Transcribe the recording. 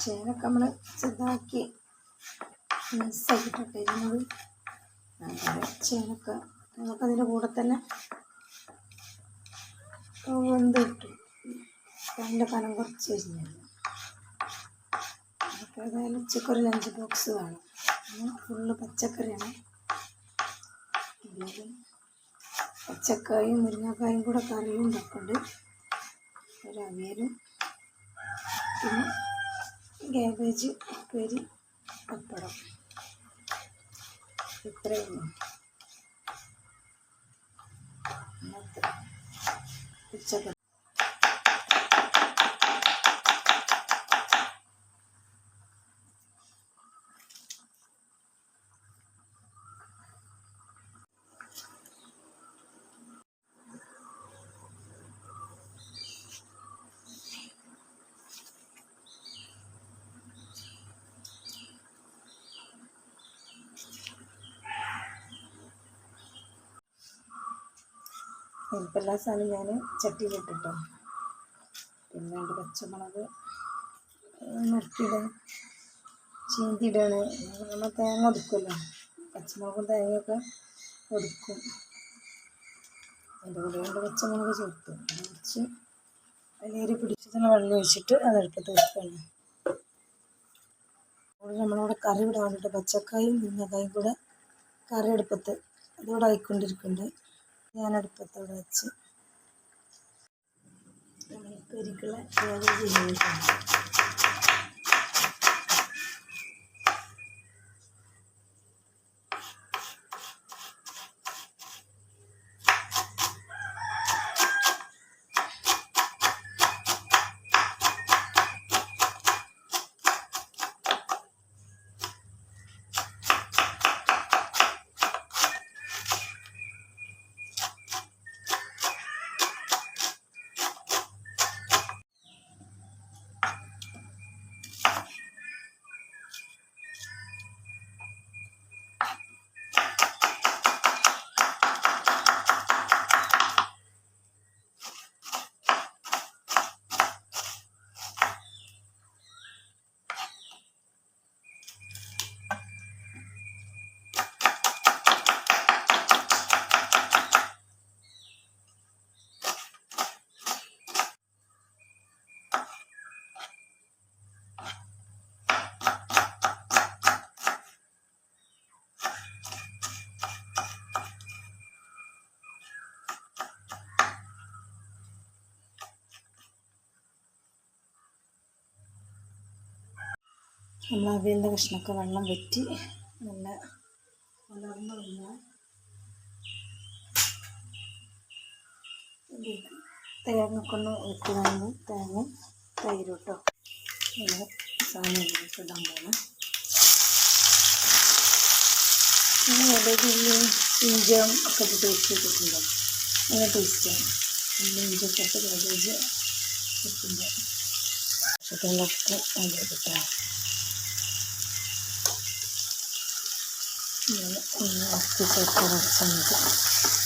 ചേനൊക്കെ നമ്മൾ ചെറുതാക്കി മിസ്സാക്കിയിട്ടുണ്ട് ഇരുന്നത് അങ്ങനെ ചേനൊക്കെ നമുക്ക് അതിന്റെ കൂടെ തന്നെ വെന്ത് കിട്ടും. അതിന്റെ കനം കുറച്ച് വരുന്നുണ്ട് അപ്പോൾ ഏതായാലും ഉച്ചയ്ക്ക് ഒരു ലഞ്ച് ബോക്സ് വേണം ഫുള്ള് പച്ചക്കറിയാണ്. പച്ചക്കായും മുരിങ്ങക്കായും കൂടെ കറിയും വെക്കുന്നുണ്ട് ഒരു അവിയലും. പിന്നെ ക്യാബേജ് ഉപ്പേരി പപ്പടം. ഇത്രയേ 这个 ഇപ്പം എല്ലാ ഞാൻ ചട്ടിയിലിട്ടിട്ടോ പിന്നെ രണ്ട് പച്ചമുളക് നുറുക്കിയിടാൻ ചീന്തിയിടാണ് നമ്മൾ തേങ്ങ ഒതുക്കുമല്ലോ. പച്ചമുളകും തേങ്ങയൊക്കെ ഒതുക്കും. അതിന്റെ കൂടെ രണ്ട് പച്ചമുളക് ചേർത്തു. കുറച്ച് അതിലേരി പിടിച്ചിട്ടുള്ള വെള്ളം ഒഴിച്ചിട്ട് അത് അടുപ്പത്ത് വെക്കുകയാണ്. അവിടെ നമ്മളവിടെ കറി വിടാൻ വേണ്ടിയിട്ട് പച്ചക്കായും മുന്നക്കായും കൂടെ കറി അടുപ്പത്ത് അതോടെ ആയിക്കൊണ്ടിരിക്കുന്നുണ്ട്. ഞാൻ അടുപ്പത്തോടെ വെച്ച് നമ്മൾ വേഗം ചെയ്യുന്നതാണ് നമ്മൾ അവിയലിന്റെ കഷ്ണമൊക്കെ വെള്ളം വറ്റി നല്ല വളർന്നു കഴിഞ്ഞാൽ തേങ്ങക്കൊന്ന് തേങ്ങ കൊണ്ട് വെക്കുന്നതാണ് തേങ്ങ തൈര് കേട്ടോ നമ്മൾ സാധനം ഇടാൻ പോകണം ഇലകുള്ളി ഇഞ്ചിയും ഒക്കെ ഇട്ട് ടേസ്റ്റ് വെച്ചിട്ടുണ്ട് നല്ല ടേസ്റ്റാണ് ഉള്ളി ഇഞ്ചൊക്കെ ഇട്ട് കാബേജ് വെക്കുമ്പോൾ പക്ഷത്തിലൊക്കെ നല്ല കിട്ടാം 嗯嗯，就这个样子。